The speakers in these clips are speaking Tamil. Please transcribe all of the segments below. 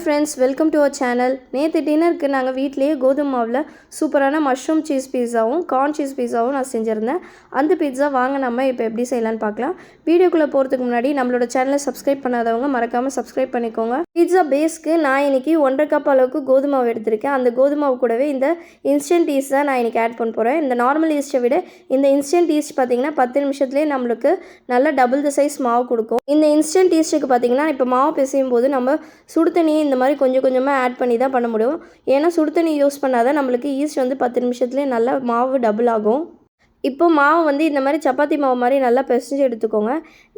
Friends welcome to our channel நேற்று டின்னருக்கு நாங்கள் வீட்டிலேயே கோதுமை மாவில் சூப்பரான மஷ்ரூம் சீஸ் பீஸாவும் கார்ன் சீஸ் பீஸாவும் நான் செஞ்சுருந்தேன். அந்த பீட்சா வாங்க நம்ம இப்போ எப்படி செய்யலாம்னு பார்க்கலாம். வீடியோக்குள்ளே போகிறதுக்கு முன்னாடி நம்மளோட சேனலை சப்ஸ்கிரைப் பண்ணாதவங்க மறக்காமல் சப்ஸ்கிரைப் பண்ணிக்கோங்க. பீட்சா பேஸ்க்கு நான் இன்னைக்கு ஒன்றரை கப் அளவுக்கு கோதுமை மாவு எடுத்திருக்கேன். அந்த கோதுமை மாவு கூடவே இந்த இன்ஸ்டன்ட் ஈஸ்ட் தான் நான் இன்னைக்கு ஆட் பண்ண போகிறேன் இந்த நார்மல் ஈஸ்ட்டை விட இந்த இன்ஸ்டன்ட் ஈஸ்ட் பார்த்தீங்கன்னா பத்து நிமிஷத்துலேயே நம்மளுக்கு நல்ல டபுள் த சைஸ் மாவு கொடுக்கும். இந்த இன்ஸ்டன்ட் ஈஸ்ட்டுக்கு பார்த்தீங்கன்னா இப்போ மாவு பிசையும் போது நம்ம சுடு தண்ணியை இந்த மாதிரி கொஞ்சம் கொஞ்சமாக ஆட் பண்ணி தான் பண்ண முடியும். ஏன்னா சுடு தண்ணி யூஸ் பண்ணாதான் நம்மளுக்கு ஈஸ்ட் வந்து பத்து நிமிஷத்துலேயே நல்லா மாவு டபுள் ஆகும். இப்போ மாவு வந்து இந்த மாதிரி சப்பாத்தி மாவு மாதிரி நல்லா பிசைஞ்சு எடுத்துக்கோங்க.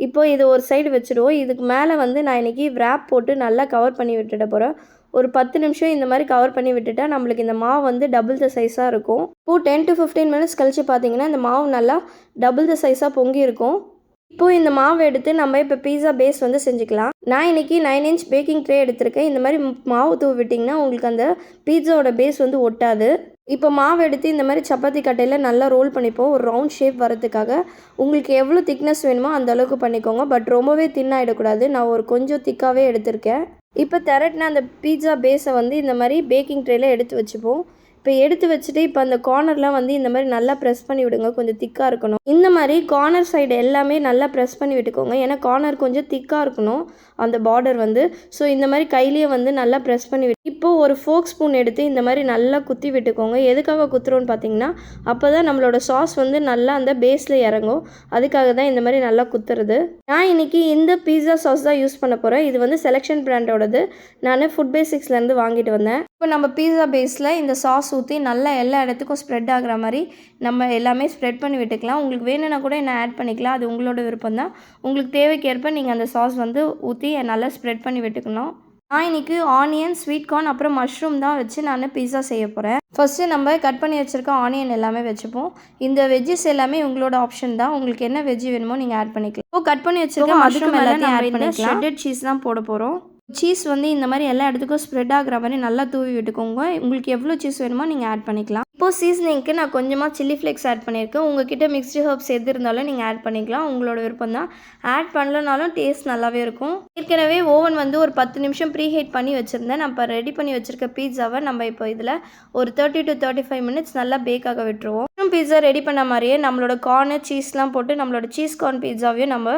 இப்போ இது ஒரு சைடு வச்சுடுவோம். இதுக்கு மேலே வந்து நான் இன்றைக்கி wrap போட்டு நல்லா கவர் பண்ணி விட்டுட போகிறேன் ஒரு பத்து நிமிஷம் இந்த மாதிரி கவர் பண்ணி விட்டுட்டா நம்மளுக்கு இந்த மாவு வந்து டபுள் த சைஸாக இருக்கும். இப்போது டென் டு ஃபிஃப்டீன் மினிட்ஸ் கழித்து பார்த்தீங்கன்னா இந்த மாவு நல்லா டபுள் த சைஸாக பொங்கி இருக்கும் இப்போது இந்த மாவு எடுத்து நம்ம இப்போ பீஸா பேஸ் வந்து செஞ்சுக்கலாம். நான் இன்னைக்கு நைன் இன்ச் பேக்கிங் ட்ரே எடுத்திருக்கேன். இந்த மாதிரி மாவு தூவி விட்டிங்கன்னா உங்களுக்கு அந்த பீட்சாவோட பேஸ் வந்து ஒட்டாது. இப்போ மாவு எடுத்து இந்த மாதிரி சப்பாத்தி கட்டையில் நல்லா ரோல் பண்ணிப்போம். ஒரு ரவுண்ட் ஷேப் வரதுக்காக உங்களுக்கு எவ்வளோ திக்னஸ் வேணுமோ அந்த அளவுக்கு பண்ணிக்கோங்க. பட் ரொம்பவே தின்னாகிடக்கூடாது ஆகிடக்கூடாது நான் ஒரு கொஞ்சம் திக்காகவே எடுத்திருக்கேன். இப்போ திரட்டின அந்த பீட்சா பேஸை வந்து இந்த மாதிரி பேக்கிங் ட்ரேயில் எடுத்து வச்சுப்போம். இப்போ எடுத்து வச்சுட்டு இப்போ அந்த கார்னர்லாம் வந்து இந்த மாதிரி நல்லா ப்ரெஸ் பண்ணி விடுங்க. கொஞ்சம் திக்காக இருக்கணும். இந்த மாதிரி கார்னர் சைடு எல்லாமே நல்லா ப்ரெஸ் பண்ணி விட்டுக்கோங்க. ஏன்னா கார்னர் கொஞ்சம் திக்காக இருக்கணும். அந்த பார்டர் வந்து. ஸோ இந்த மாதிரி கையிலேயே வந்து நல்லா ப்ரெஸ் பண்ணி இப்போது ஒரு ஃபோக் ஸ்பூன் எடுத்து இந்த மாதிரி நல்லா குத்தி விட்டுக்கோங்க. எதுக்காக குத்துறோன்னு பார்த்தீங்கன்னா அப்போ தான் நம்மளோட சாஸ் வந்து நல்லா அந்த பேஸில் இறங்கும். அதுக்காக தான் இந்த மாதிரி நல்லா குத்துறது. நான் இன்னைக்கு இந்த பீஸா சாஸ் தான் யூஸ் பண்ண போகிறேன் இது வந்து செலெக்ஷன் பிராண்டோடது நான் ஃபுட் பேசிக்ஸ்லேருந்து வாங்கிட்டு வந்தேன். இப்போ நம்ம பீஸா பேஸில் இந்த சாஸ் ஊற்றி நல்லா எல்லா இடத்துக்கும் ஸ்ப்ரெட் ஆகுற மாதிரி நம்ம எல்லாமே ஸ்ப்ரெட் பண்ணி விட்டுக்கலாம். உங்களுக்கு வேணும்னா கூட என்ன ஆட் பண்ணிக்கலாம். அது உங்களோட விருப்பம் தான் உங்களுக்கு தேவைக்கேற்ப நீங்கள் அந்த சாஸ் வந்து ஊற்றி நல்லா ஸ்ப்ரெட் பண்ணி விட்டுக்கணும். நான் இன்னைக்கு ஆனியன் ஸ்வீட் கார்ன் அப்புறம் மஷ்ரூம் தான் வச்சு நான் பீஸா செய்ய போகிறேன் ஃபஸ்ட்டு நம்ம கட் பண்ணி வச்சுருக்க ஆனியன் எல்லாமே வச்சுப்போம். இந்த வெஜ்ஜஸ் எல்லாமே உங்களோட ஆப்ஷன் தான். உங்களுக்கு என்ன வெஜ் வேணுமோ நீங்கள் ஆட் பண்ணிக்கலாம். இப்போ கட் பண்ணி வச்சுருக்க மஷ்ரூம் எல்லாத்தையும் ஆட் பண்ணிக்கலாம். ஷெட்டட் சீஸ் தான் போட போகிறோம் சீஸ் வந்து இந்த மாதிரி எல்லா இடத்துக்கும் ஸ்ப்ரெட் ஆகிற மாதிரி நல்லா தூவி விட்டுக்கோங்க. உங்களுக்கு எவ்வளோ சீஸ் வேணுமோ நீங்கள் ஆட் பண்ணிக்கலாம். இப்போது சீசனிங்க்கு நான் கொஞ்சமாக சில்லி ஃப்ளேக்ஸ் ஆட் பண்ணியிருக்கேன். உங்ககிட்ட மிக்ஸ்டு ஹர்ப்ஸ் எது இருந்தாலும் நீங்கள் ஆட் பண்ணிக்கலாம். உங்களோட விருப்பம் தான். ஆட் பண்ணலனாலும் டேஸ்ட் நல்லாவே இருக்கும். ஏற்கனவே ஓவன் வந்து ஒரு பத்து நிமிஷம் ப்ரீ ஹீட் பண்ணி வச்சுருந்தேன். நம்ம ரெடி பண்ணி வச்சுருக்க பீட்சாவை நம்ம இப்போ இதில் ஒரு thirty to thirty five minutes நல்லா பேக் ஆக விட்டுருவோம். கார்ன் பீட்சா ரெடி பண்ண மாதிரியே நம்மளோட கார்னு சீஸ்லாம் போட்டு நம்மளோட சீஸ் கார்ன் பீட்ஸாவையும் நம்ம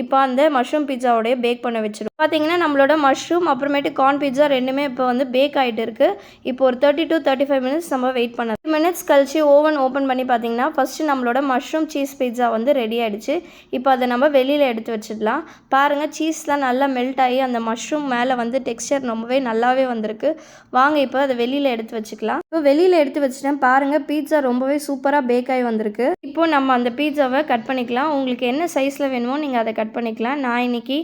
இப்போ அந்த மஷ்ரூம் பீட்சாவோடய பேக் பண்ண வச்சிடும் பார்த்தீங்கன்னா நம்மளோட மஷ்ரூம் அப்புறமேட்டு கார்ன் பீட்ஸா ரெண்டுமே இப்போ வந்து பேக் ஆகிட்டு இருக்குது இப்போ ஒரு thirty to thirty five minutes நம்ம வெயிட் பண்ணலாம். மினிட்ஸ் கழிச்சு ஓவன் ஓப்பன் பண்ணி பார்த்தீங்கன்னா ஃபஸ்ட்டு நம்மளோட மஷ்ரூம் சீஸ் பீட்சா வந்து ரெடி ஆகிடுச்சு இப்போ அதை நம்ம வெளியில் எடுத்து வச்சிடலாம். பாருங்கள் சீஸ்லாம் நல்லா மெல்ட் ஆகி அந்த மஷ்ரூம் மேலே வந்து டெக்ஸ்சர் ரொம்பவே நல்லாவே வந்திருக்கு. வாங்க இப்போ அதை வெளியில் எடுத்து வச்சுக்கலாம். இப்போ வெளியில் எடுத்து வச்சுட்டேன். பாருங்கள் பீட்சா ரொம்பவே சூப்பராக பேக் ஆகி வந்திருக்கு. இப்போ நம்ம அந்த பீட்சாவை கட் பண்ணிக்கலாம். உங்களுக்கு என்ன சைஸில் வேணுமோ நீங்கள் அதை கட் பண்ணிக்கலாம். நான் இன்னைக்கு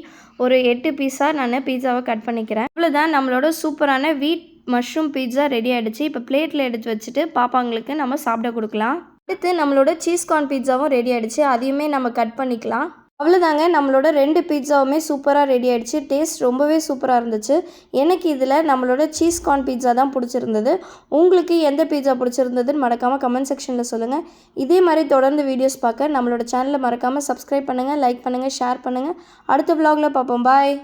ஒரு எட்டு பீஸாக நான் பீட்சாவை கட் பண்ணிக்கிறேன். அவ்வளோதான் நம்மளோட சூப்பரான வீட் மஷ்ரூம் பீட்சா ரெடி ஆகிடுச்சு இப்போ பிளேட்டில் எடுத்து வச்சுட்டு பாப்பாங்களுக்கு நம்ம சாப்பிட கொடுக்கலாம். அடுத்து நம்மளோட சீஸ் கார்ன் பீட்சாவும் ரெடி ஆகிடுச்சு அதையுமே நம்ம கட் பண்ணிக்கலாம். அவ்வளோதாங்க நம்மளோட ரெண்டு பீட்சாவுமே சூப்பராக ரெடி ஆகிடுச்சு டேஸ்ட் ரொம்பவே சூப்பராக இருந்துச்சு. எனக்கு இதில் நம்மளோட சீஸ் கார்ன் பீட்சா தான் பிடிச்சிருந்தது. உங்களுக்கு எந்த பீட்சா பிடிச்சிருந்ததுன்னு மறக்காமல் கமெண்ட் செக்ஷனில் சொல்லுங்கள் இதே மாதிரி தொடர்ந்து வீடியோஸ் பார்க்க நம்மளோட சேனலை மறக்காமல் சப்ஸ்கிரைப் பண்ணுங்கள் லைக் பண்ணுங்கள் ஷேர் பண்ணுங்கள் அடுத்த vlogல பார்ப்போம். பாய்